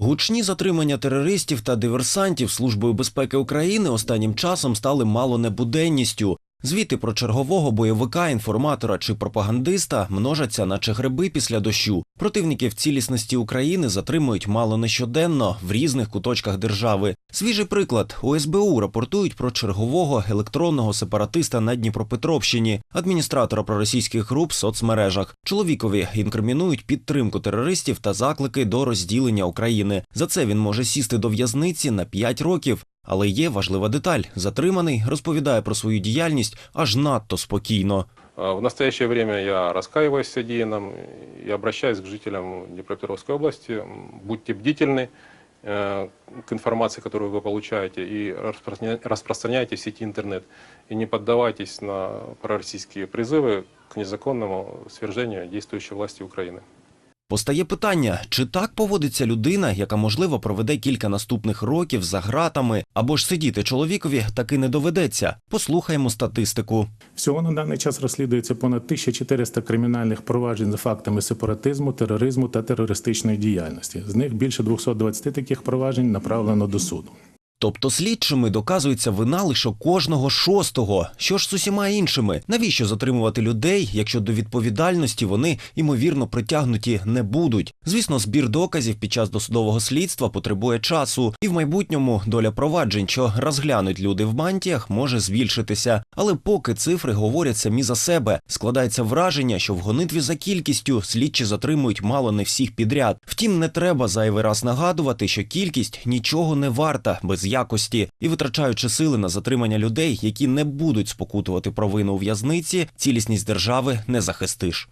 Гучні затримання терористів та диверсантів Службою безпеки України останнім часом стали мало не буденністю. Звіти про чергового бойовика, інформатора чи пропагандиста множаться, наче гриби після дощу. Противників цілісності України затримують мало не щоденно в різних куточках держави. Свіжий приклад у СБУ рапортують про чергового електронного сепаратиста на Дніпропетровщині, адміністратора проросійських груп в соцмережах. Чоловікові інкримінують підтримку терористів та заклики до розділення України. За це він може сісти до в'язниці на 5 років. Але є важлива деталь: затриманий розповідає про свою діяльність аж надто спокійно. А В настоящее время я раскаиваюсь в содеянном и обращаюсь к жителям Днепропетровской области. М, Будьте бдительны э, к информации, которую вы получаете, и распространя- распространяйте в сети интернет. И не поддавайтесь на пророссийские призывы к незаконному свержению действующей власти Украины. Постає питання, чи так поводиться людина, яка можливо проведе кілька наступних років за ґратами, або ж сидіти чоловікові таки не доведеться. Послухаємо статистику. Всього на даний час розслідується понад 1400 кримінальних проваджень за фактами сепаратизму, тероризму та терористичної діяльності. З них більше 220 таких проваджень направлено до суду. Тобто слідчими доказується вина лише кожного шостого. Що ж з усіма іншими? Навіщо затримувати людей, якщо до відповідальності вони ймовірно притягнуті не будуть? Звісно, збір доказів під час досудового слідства потребує часу, і в майбутньому доля проваджень, що розглянуть люди в мантіях, може збільшитися. Але поки цифри говорять самі за себе, складається враження, що в гонитві за кількістю слідчі затримують мало не всіх підряд. Втім, не треба зайвий раз нагадувати, що кількість нічого не варта без якості, і витрачаючи сили на затримання людей, які не будуть спокутувати провину у в'язниці, цілісність держави не захистиш.